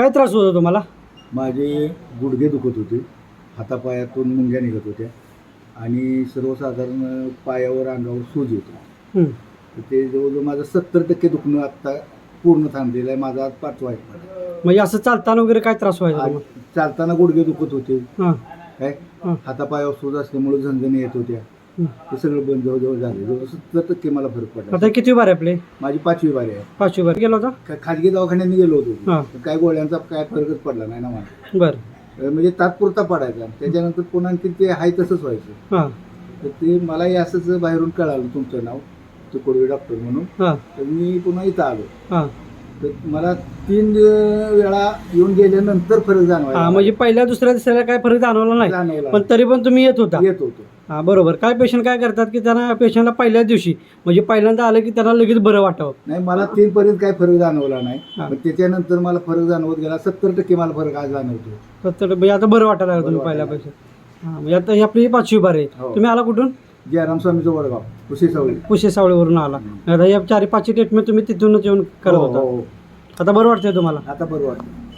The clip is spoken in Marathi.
काय त्रास होतो तुम्हाला? माझे गुडघे दुखत होते. हातापायातून मुंग्या निघत होत्या. आणि सर्वसाधारण पायावर अंगावर सूज येतो. तर ते जवळजवळ माझं सत्तर टक्के दुखणं आत्ता पूर्ण थांबलेलं आहे. माझा आज पाचवा आहे. म्हणजे असं चालताना वगैरे काय त्रास व्हायचा आज चालताना गुडघे दुखत होते. हां. काय? हां. हातापायावर सूज असल्यामुळे झणझणी येत होत्या. हं. सगळं बंद जवळजवळ झाले जवळ सत्तर टक्के मला फरक पडला. आता किती बार आहे आपले? माझी पाचवी बारी आहे. पाचवी बार गेला होता? का- खाजगी दवाखान्यात गेलो होतो. हां. पण काय गोळ्यांचा काय फरकच पडला नाही ना मला. बरं. अं, म्हणजे तात्पुरता पडायचा. त्याच्यानंतर पुन्हा आणखी ते आहे तसंच व्हायचं. हां. तर ते मलाही असंच बाहेरून कळालं तुमचं नाव. तुकोडवे डॉक्टर म्हणून. हां. तर मी पुन्हा इथं आलो. हां. तर मला तीन अं, वेळा येऊन गेल्यानंतर फरक जाणवायला हां म्हणजे पहिल्या दुसऱ्या तिसऱ्या काय फरक जाणवला नाही. पण तरी पण तुम्ही येत होता. येत होतो. हां बरोबर. काय पेशंट काय करतात की त्यांना पेशंटला पहिल्याच दिवशी म्हणजे पहिल्यांदा आलं की त्यांना लगेच बरं वाटावं. नाही मला तीन पर्यंत काही फरक जाणवला नाही. हां. पण त्याच्यानंतर मला फरक जाणवत गेला सत्तर टक्के मला फरक आज जाणवतो तर तर म्हणजे आता बरं वाटायला लागलं तुम्ही बरं पहिल्या वाटायला पेशंट हां म्हणजे आता ही आपली पाचवी बार आहे. हो. तुम्ही आला कुठून? जयराम स्वामीचं वडगाव कुशी सावळी. पुशे सावळीवरून आला. आता या चारी पाचशे ट्रीटमेंट तुम्ही तिथूनच येऊन करत हो, होता. हो, हो. आता बरं वाटतंय तुम्हाला? आता बरं वाटतं